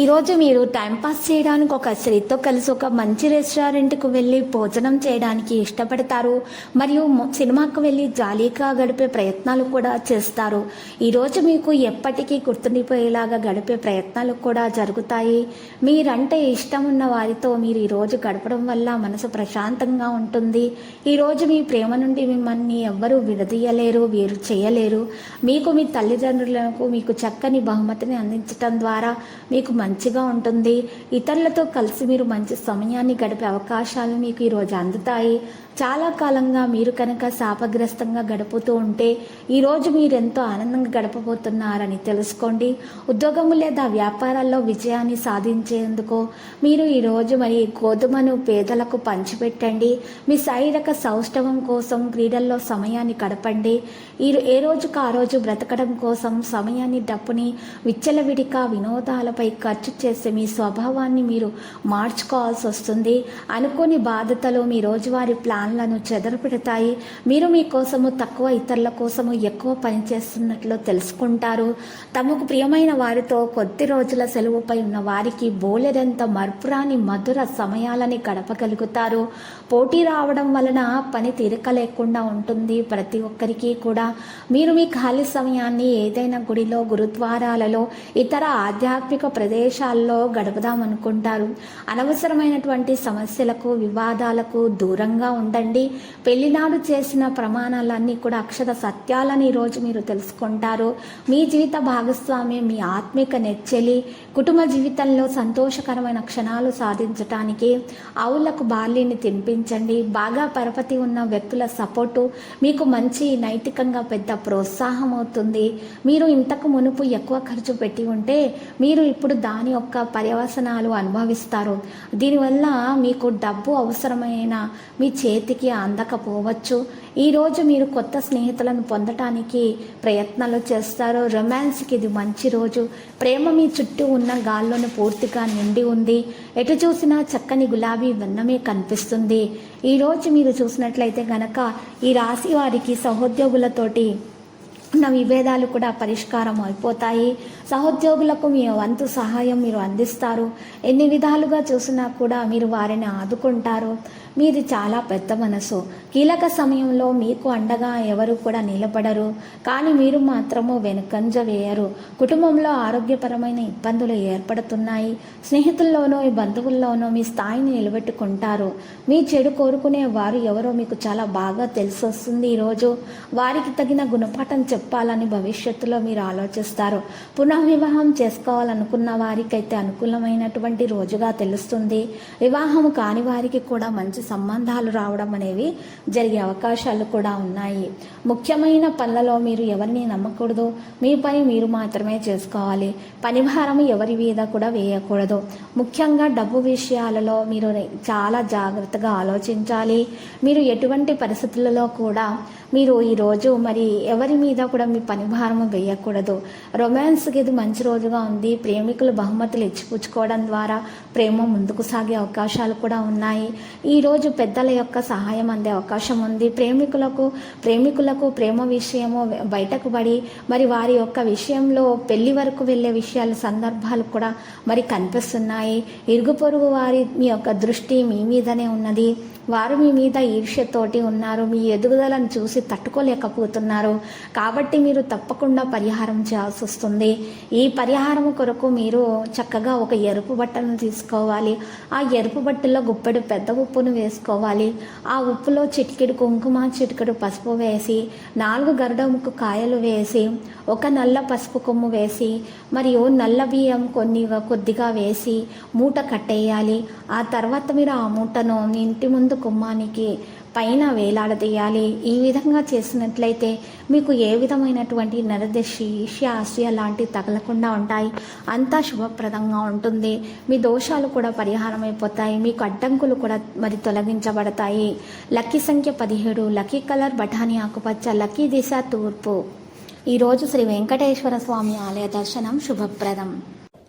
ఈరోజు మీరు టైంపాస్ చేయడానికి ఒక స్త్రీతో కలిసి ఒక మంచి రెస్టారెంట్కు వెళ్ళి భోజనం చేయడానికి ఇష్టపడతారు. మరియు సినిమాకు వెళ్ళి జాలీగా గడిపే ప్రయత్నాలు కూడా చేస్తారు. ఈరోజు మీకు ఎప్పటికీ గుర్తుండిపోయేలాగా గడిపే ప్రయత్నాలు కూడా జరుగుతాయి. మీరంటే ఇష్టం ఉన్న వారితో మీరు ఈరోజు గడపడం వల్ల మనసు ప్రశాంతంగా ఉంటుంది. ఈరోజు మీ ప్రేమ నుండి మిమ్మల్ని ఎవ్వరూ విడదీయలేరు వేరు చేయలేరు. మీకు మీ తల్లిదండ్రులకు మీకు చక్కని బహుమతిని అందించడం ద్వారా మీకు మంచిగా ఉంటుంది. ఇతరులతో కలిసి మీరు మంచి సమయాన్ని గడిపే అవకాశాలు మీకు ఈరోజు అందుతాయి. చాలా కాలంగా మీరు కనుక శాపగ్రస్తంగా గడుపుతూ ఉంటే ఈరోజు మీరు ఎంతో ఆనందంగా గడపబోతున్నారని తెలుసుకోండి. ఉద్యోగము లేదా వ్యాపారాల్లో విజయాన్ని సాధించేందుకు మీరు ఈరోజు మరి గోధుమను పేదలకు పంచిపెట్టండి. మీ శారీరక సౌష్ఠవం కోసం క్రీడల్లో సమయాన్ని గడపండి. ఈ ఏ రోజుకు ఆ రోజు బ్రతకడం కోసం సమయాన్ని డబ్బుని విచ్చలవిడిక వినోదాలపై ఖర్చు చేసే మీ స్వభావాన్ని మీరు మార్చుకోవాల్సి వస్తుంది అనుకోని బాధ్యతలు మీ రోజువారీ ప్లాన్లను చెదరపెడతాయి. మీరు మీ కోసము తక్కువ ఇతరుల కోసము ఎక్కువ పనిచేస్తున్నట్లు తెలుసుకుంటారు. తమకు ప్రియమైన వారితో కొద్ది రోజుల సెలవుపై ఉన్న వారికి బోలెడంత మర్పురాని మధుర సమయాలని గడపగలుగుతారు. పోటీ రావడం వలన పని తీరిక లేకుండా ఉంటుంది ప్రతి ఒక్కరికి కూడా. మీరు మీ ఖాళీ సమయాన్ని ఏదైనా గుడిలో గురుద్వారాలలో ఇతర ఆధ్యాత్మిక ప్రదేశాల్లో గడపదామనుకుంటారు. అనవసరమైనటువంటి సమస్యలకు వివాదాలకు దూరంగా ఉండండి పెళ్ళినాడు చేసిన ప్రమాణాలన్నీ కూడా అక్షర సత్యాలని ఈరోజు మీరు తెలుసుకుంటారు. మీ జీవిత భాగస్వామి మీ ఆత్మిక నెచ్చెలి కుటుంబ జీవితంలో సంతోషకరమైన క్షణాలు సాధించటానికి ఆవులకు బార్లీని తినిపించండి. బాగా పరపతి ఉన్న వ్యక్తుల సపోర్టు మీకు మంచి నైతికంగా పెద్ద ప్రోత్సాహం అవుతుంది. మీరు ఇంతకు మునుపు ఎక్కువ ఖర్చు పెట్టి ఉంటే మీరు ఇప్పుడు దాని యొక్క పర్యవసనాలు అనుభవిస్తారు. దీనివల్ల మీకు డబ్బు అవసరమైన మీ చేతి చేతికి అందకపోవచ్చు. ఈరోజు మీరు కొత్త స్నేహితులను పొందటానికి ప్రయత్నాలు చేస్తారు. రొమాన్స్కి ఇది మంచి రోజు. ప్రేమ మీ చుట్టూ ఉన్న గాల్లోనే పూర్తిగా నిండి ఉంది. ఎటు చూసినా చక్కని గులాబీ వెన్నమే కనిపిస్తుంది. ఈరోజు మీరు చూసినట్లయితే గనక ఈ రాశి వారికి సహోద్యోగులతోటి ఉన్న విభేదాలు కూడా పరిష్కారం అయిపోతాయి. సహోద్యోగులకు మీ వంతు సహాయం మీరు అందిస్తారు. ఎన్ని విధాలుగా చూసినా కూడా మీరు వారిని ఆదుకుంటారు. మీది చాలా పెద్ద మనసు. కీలక సమయంలో మీకు అండగా ఎవరు కూడా నిలబడరు. కానీ మీరు మాత్రము వెనుకంజ వేయరు. కుటుంబంలో ఆరోగ్యపరమైన ఇబ్బందులు ఏర్పడుతున్నాయి. స్నేహితుల్లోనో ఈ బంధువుల్లోనో మీ స్థాయిని నిలబెట్టుకుంటారు. మీ చెడు కోరుకునే వారు ఎవరో మీకు చాలా బాగా తెలిసి వస్తుంది ఈరోజు వారికి తగిన గుణపాఠం చెప్పాలని భవిష్యత్తులో మీరు ఆలోచిస్తారు. పునర్వివాహం చేసుకోవాలనుకున్న వారికైతే అనుకూలమైనటువంటి రోజుగా తెలుస్తుంది. వివాహం కాని వారికి కూడా మంచి సంబంధాలు రావడం అనేవి జరిగే అవకాశాలు కూడా ఉన్నాయి. ముఖ్యమైన పనులలో మీరు ఎవరిని నమ్మకూడదు. మీ పని మీరు మాత్రమే చేసుకోవాలి. పనిభారం ఎవరి మీద కూడా వేయకూడదు. ముఖ్యంగా డబ్బు విషయాలలో మీరు చాలా జాగ్రత్తగా ఆలోచించాలి. మీరు ఎటువంటి పరిస్థితులలో కూడా మీరు ఈరోజు మరి ఎవరి మీద కూడా మీ పనిభారం వేయకూడదు. రొమాన్స్కి ఇది మంచి రోజుగా ఉంది. ప్రేమికులు బహుమతులు ఇచ్చిపుచ్చుకోవడం ద్వారా ప్రేమ ముందుకు సాగే అవకాశాలు కూడా ఉన్నాయి. ఈరోజు పెద్దల యొక్క సహాయం అందే అవకాశం ఉంది. ప్రేమికులకు ప్రేమికులకు ప్రేమ విషయము బయటకు పడి మరి వారి యొక్క విషయంలో పెళ్ళి వరకు వెళ్ళే విషయాలు సందర్భాలు కూడా మరి కనిపిస్తున్నాయి. ఇరుగు పొరుగు వారి మీ యొక్క దృష్టి మీ మీదనే ఉన్నది. వారు మీ మీద ఈర్ష్యతోటి ఉన్నారు మీ ఎదుగుదలను చూసి తట్టుకోలేకపోతున్నారు. కాబట్టి మీరు తప్పకుండా పరిహారం చేయాల్సి వస్తుంది. ఈ పరిహారం కొరకు మీరు చక్కగా ఒక ఎరుపు బట్టను తీసుకోవాలి. ఆ ఎరుపు బట్టలో గుప్పెడు పెద్ద ఉప్పును వేసుకోవాలి. ఆ ఉప్పులో చిటికెడు కుంకుమ చిటికెడు పసుపు వేసి నాలుగు గరుడ ముక్కు కాయలు వేసి ఒక నల్ల పసుపు కొమ్ము వేసి మరియు నల్ల బియ్యం కొన్ని కొద్దిగా వేసి మూట కట్టేయాలి. ఆ తర్వాత మీరు ఆ మూటను మీ ఇంటి ముందు కుమ్మానికి పైన వేలాడదీయాలి. ఈ విధంగా చేసినట్లయితే మీకు ఏ విధమైనటువంటి నరదశి ఈర్ష్య లాంటివి తగలకుండా ఉంటాయి. అంతా శుభప్రదంగా ఉంటుంది. మీ దోషాలు కూడా పరిహారం అయిపోతాయి మీకు అడ్డంకులు కూడా మరి తొలగించబడతాయి. లక్కీ సంఖ్య పదిహేడు లక్కీ కలర్ బఠానీ ఆకుపచ్చ లక్కీ దిశ తూర్పు. ఈరోజు శ్రీ వెంకటేశ్వర స్వామి ఆలయ దర్శనం శుభప్రదం.